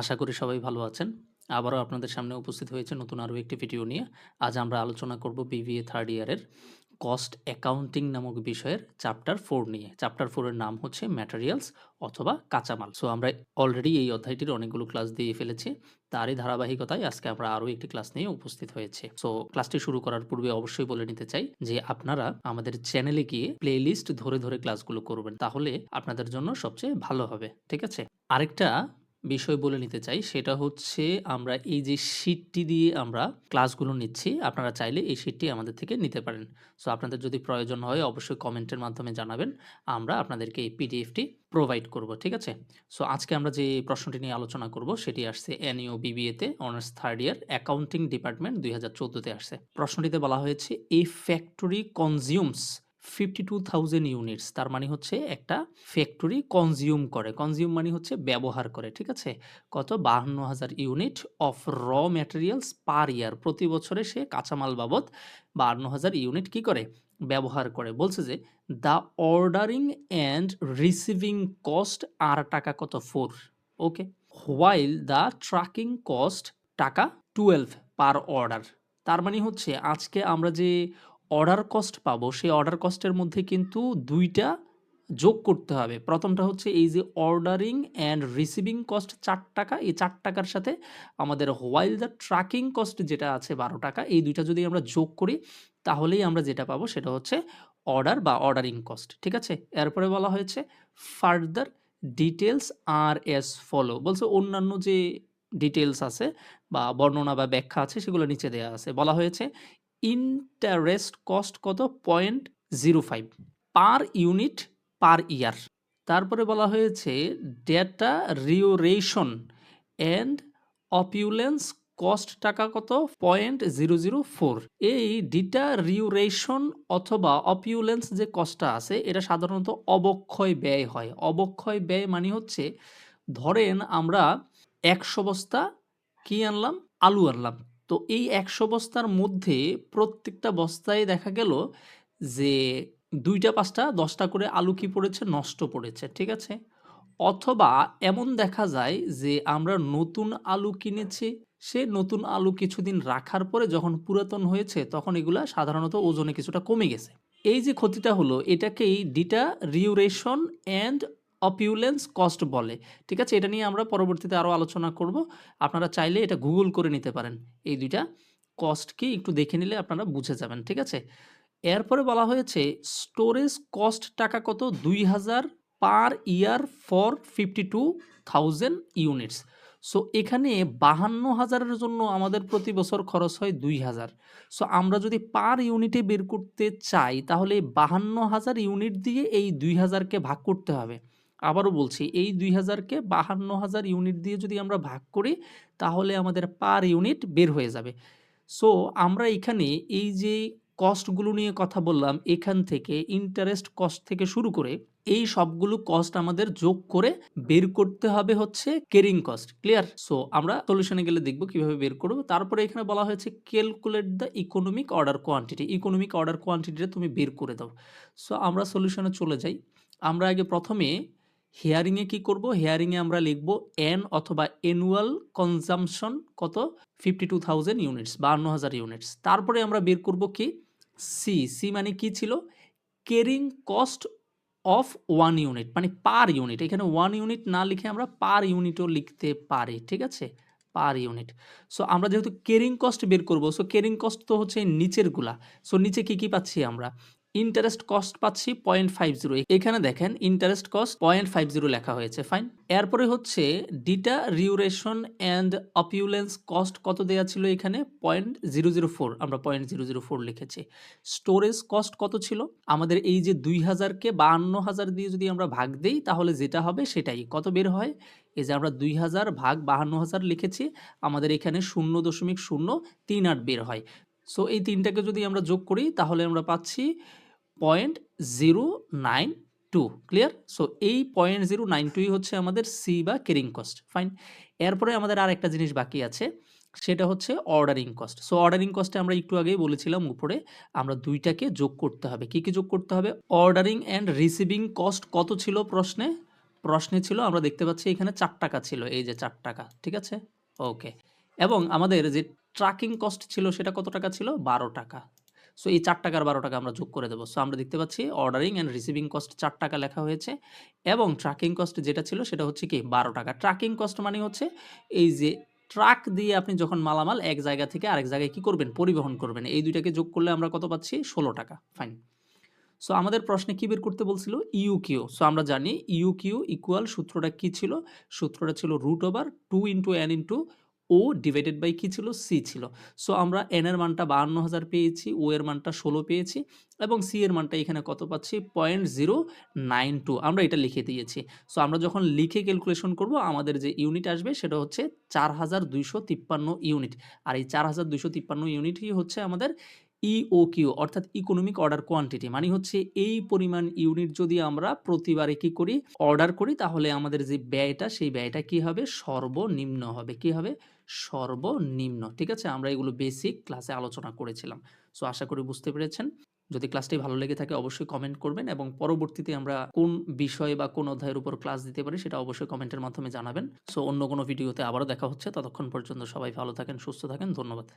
আশা করি সবাই ভালো আছেন। আবারও আপনাদের সামনে উপস্থিত হয়েছে নতুন আরও একটি ভিডিও নিয়ে। আজ আমরা আলোচনা করব বিবিএ থার্ড ইয়ারের কস্ট অ্যাকাউন্টিং নামক বিষয়ের চ্যাপ্টার ফোর নিয়ে। চ্যাপ্টার ফোরের নাম হচ্ছে ম্যাটেরিয়ালস অথবা কাঁচামাল। সো আমরা অলরেডি এই অধ্যায়টির অনেকগুলো ক্লাস দিয়ে ফেলেছি। তারই ধারাবাহিকতায় আজকে আমরা আরও একটি ক্লাস নিয়ে উপস্থিত হয়েছি। সো ক্লাসটি শুরু করার পূর্বে অবশ্যই বলে নিতে চাই যে আপনারা আমাদের চ্যানেলে গিয়ে প্লেলিস্ট ধরে, ধরে ক্লাসগুলো করবেন। তাহলে আপনাদের জন্য সবচেয়ে ভালো হবে। ঠিক আছে? আরেকটা বিষয় বলে নিতে চাই, সেটা হচ্ছে আমরা এই যে শিটটি দিয়ে আমরা ক্লাসগুলো নিচ্ছি, আপনারা চাইলে এই শিটটি আমাদের থেকে নিতে পারেন। সো আপনাদের যদি প্রয়োজন হয়, অবশ্যই কমেন্টের মাধ্যমে জানাবেন। আমরা আপনাদেরকে এই পিডিএফটি প্রোভাইড করব, ঠিক আছে? সো আজকে আমরা যে প্রশ্নটি নিয়ে আলোচনা করব, সেটি আসছে এনইও বিবিএতে honours third year accounting department দুই হাজার চোদ্দোতে আসছে। প্রশ্নটিতে বলা হয়েছে, এই factory consumes fifty two thousand units তার মানে হচ্ছে একটা ফ্যাক্টরি কনজিউম করে। কনজিউম মানে হচ্ছে ব্যবহার করে, ঠিক আছে? কত? বাহান্ন হাজার unit of raw materials per year প্রতি বছরে সে কাঁচামাল বাবদ বাহান্ন হাজার ইউনিট কি করে? ব্যবহার করে। বলছে যে the ordering and receiving cost আর টাকা কত? Four okay while the trucking cost টাকা টুয়েলভ পার অর্ডার তার মানে হচ্ছে, আজকে আমরা যে অর্ডার কস্ট পাবো, সেই অর্ডার কস্টের মধ্যে কিন্তু দুইটা যোগ করতে হবে। প্রথমটা হচ্ছে এই যে অর্ডারিং অ্যান্ড রিসিভিং কস্ট চার টাকা, এই চার টাকার সাথে আমাদের হোয়াইল দ্য ট্র্যাকিং কস্ট যেটা আছে বারো টাকা, এই দুইটা যদি আমরা যোগ করি, তাহলেই আমরা যেটা পাবো সেটা হচ্ছে অর্ডার বা অর্ডারিং কস্ট ঠিক আছে? এরপরে বলা হয়েছে further details are as follow বলছে অন্যান্য যে ডিটেলস আছে বা বর্ণনা বা ব্যাখ্যা আছে, সেগুলো নিচে দেওয়া আছে। বলা হয়েছে ইন্টারেস্ট কস্ট কত? Point zero five per unit per year তারপরে বলা হয়েছে deterioration and obsolescence cost টাকা কত? পয়েন্ট জিরো জিরো ফোর এই ডিটা রিউরেশন অথবা অপিউলেন্স যে কস্টটা আছে, এটা সাধারণত অবক্ষয় ব্যয় হয়। অবক্ষয় ব্যয় মানে হচ্ছে, ধরেন আমরা একশো বস্তা কি আনলাম? আলু আনলাম। তো এই একশো বস্তার মধ্যে প্রত্যেকটা বস্তায় দেখা গেল যে দুইটা, পাঁচটা, দশটা করে আলু কি পড়েছে? নষ্ট পড়েছে, ঠিক আছে? অথবা এমন দেখা যায় যে আমরা নতুন আলু কিনেছি, সে নতুন আলু কিছুদিন রাখার পরে যখন পুরাতন হয়েছে, তখন এগুলা সাধারণত ওজনে কিছুটা কমে গেছে। এই যে ক্ষতিটা হলো, এটাকেই ডিটা রিউরেশন অ্যান্ড অপিউলেন্স কস্ট বলে। ঠিক আছে? এটা নিয়ে আমরা পরবর্তীতে আরও আলোচনা করব। আপনারা চাইলে এটা গুগল করে নিতে পারেন। এই দুইটা কস্টকে একটু দেখে নিলে আপনারা বুঝে যাবেন। ঠিক আছে? এরপরে বলা হয়েছে স্টোরেজ কস্ট টাকা কত? দুই হাজার per year for fifty two thousand units so এখানে বাহান্ন হাজারের জন্য আমাদের প্রতি বছর খরচ হয় দুই হাজার। সো আমরা যদি পার ইউনিটে বের করতে চাই, তাহলে বাহান্ন হাজার ইউনিট দিয়ে এই দুই হাজারকে ভাগ করতে হবে। আবারও বলছি, এই দুই হাজারকে বাহান্ন হাজার ইউনিট দিয়ে যদি আমরা ভাগ করি, তাহলে আমাদের পার ইউনিট বের হয়ে যাবে। সো, আমরা এখানে এই যে কস্টগুলো নিয়ে কথা বললাম, এখান থেকে ইন্টারেস্ট কস্ট থেকে শুরু করে এই সবগুলো কস্ট আমাদের যোগ করে বের করতে হবে হচ্ছে কেরিং কস্ট, ক্লিয়ার? সো, আমরা সলিউশনে গেলে দেখব কীভাবে বের করব। তারপরে এখানে বলা হয়েছে calculate the economic order quantity economic order কোয়ান্টিটিটা তুমি বের করে দাও। সো, আমরা সলিউশনে চলে যাই। আমরা আগে প্রথমে হেয়ারিংয়ে কি করব? হেয়ারিংয়ে আমরা লিখব এন অথবা অ্যানুয়াল কনজামশন কত? ফিফটি টু থাউজেন্ড ইউনিটস বাহান্ন হাজার ইউনিটস তারপরে আমরা বের করব কি? সি সি মানে কি ছিল? Carrying cost of one unit মানে পার ইউনিট এখানে ওয়ান ইউনিট না লিখে আমরা পার ইউনিটও লিখতে পারি, ঠিক আছে? পার ইউনিট সো আমরা যেহেতু কেরিং কস্ট বের করব সো কেরিং কস্ট তো হচ্ছে নিচেরগুলা। সো নিচে কি কি পাচ্ছি আমরা? ইন্টারেস্ট কস্ট পাচ্ছি পয়েন্ট ফাইভ জিরো এখানে দেখেন interest cost point five zero লেখা হয়েছে ফাইন এরপরে হচ্ছে ডিটা রিউরেশন অ্যান্ড অপিউলেন্স কস্ট কত দেওয়া ছিল এখানে? পয়েন্ট জিরো জিরো ফোর আমরা পয়েন্ট জিরো জিরো ফোর লিখেছি। স্টোরেজ কস্ট কত ছিল? আমাদের এই যে দুই হাজারকে বাহান্ন হাজার দিয়ে যদি আমরা ভাগ দিই, তাহলে যেটা হবে সেটাই। কত বের হয়? এই যে আমরা দুই হাজার ভাগ বাহান্ন হাজার লিখেছি, আমাদের এখানে শূন্য দশমিক শূন্য তিন আট বের হয়। সো এই তিনটাকে যদি আমরা যোগ করি, তাহলে আমরা পাচ্ছি point zero nine two clear so এই পয়েন্ট জিরো নাইন টুই হচ্ছে আমাদের সি বা কেরিং কস্ট ফাইন এরপরে আমাদের আর একটা জিনিস বাকি আছে, সেটা হচ্ছে অর্ডারিং কস্ট সো অর্ডারিং কস্টে আমরা একটু আগেই বলেছিলাম উপরে, আমরা দুইটাকে যোগ করতে হবে। কি কি যোগ করতে হবে? অর্ডারিং অ্যান্ড রিসিভিং কস্ট কত ছিল প্রশ্নে? প্রশ্নে ছিল, আমরা দেখতে পাচ্ছি এখানে চার টাকা ছিল, এই যে চার টাকা, ঠিক আছে? ওকে এবং আমাদের যে ট্রাকিং কস্ট ছিল, সেটা কত টাকা ছিল? বারো টাকা। সো এই চার টাকার বারো টাকা আমরা যোগ করে দেবো। সো আমরা দেখতে পাচ্ছি অর্ডারিং অ্যান্ড রিসিভিং কস্ট চার টাকা লেখা হয়েছে এবং ট্রাকিং কস্ট যেটা ছিল সেটা হচ্ছে কি বারো টাকা। ট্রাকিং কস্ট মানে হচ্ছে এই যে ট্রাক দিয়ে আপনি যখন মালামাল এক জায়গা থেকে আরেক জায়গায় কি করবেন? পরিবহন করবেন। এই দুইটাকে যোগ করলে আমরা কত পাচ্ছি? ষোলো টাকা। ফাইন সো আমাদের প্রশ্নে কী বের করতে বলছিল? ইউ কিউ সো আমরা জানি ইউ কিউ ইকুয়াল সূত্রটা কী ছিল? সূত্রটা ছিল root over two into N into O divided by কী ছিল? সি ছিল। সো আমরা এন এর মানটা বাহান্ন হাজার পেয়েছি ও এর মানটা ষোলো পেয়েছি এবং সি এর মানটা এখানে কত পাচ্ছি? পয়েন্ট জিরো নাইন টু আমরা এটা লিখে দিয়েছি। সো আমরা যখন লিখে ক্যালকুলেশন করব, আমাদের যে ইউনিট আসবে সেটা হচ্ছে চার হাজার দুইশো তিপ্পান্ন ইউনিট আর এই চার হাজার দুইশো তিপ্পান্ন ইউনিটই হচ্ছে আমাদের ইওকিউ অর্থাৎ ইকোনমিক অর্ডার কোয়ান্টিটি মানে হচ্ছে এই পরিমাণ ইউনিট যদি আমরা প্রতিবারে কি করি? অর্ডার করি, তাহলে আমাদের যে ব্যয়টা, সেই ব্যয়টা কি হবে? সর্বনিম্ন হবে। কি হবে? সর্বনিম্ন, ঠিক আছে? আমরা এগুলো বেসিক ক্লাসে আলোচনা করেছিলাম। সো আশা করি বুঝতে পেরেছেন। যদি ক্লাসটি ভালো লেগে থাকে, অবশ্যই কমেন্ট করবেন এবং পরবর্তীতে আমরা কোন বিষয় বা কোন অধ্যায়ের উপর ক্লাস দিতে পারি, সেটা অবশ্যই কমেন্টের মাধ্যমে জানাবেন। সো অন্য কোনো ভিডিওতে আবারও দেখা হচ্ছে। ততক্ষণ পর্যন্ত সবাই ভালো থাকেন, সুস্থ থাকেন। ধন্যবাদ।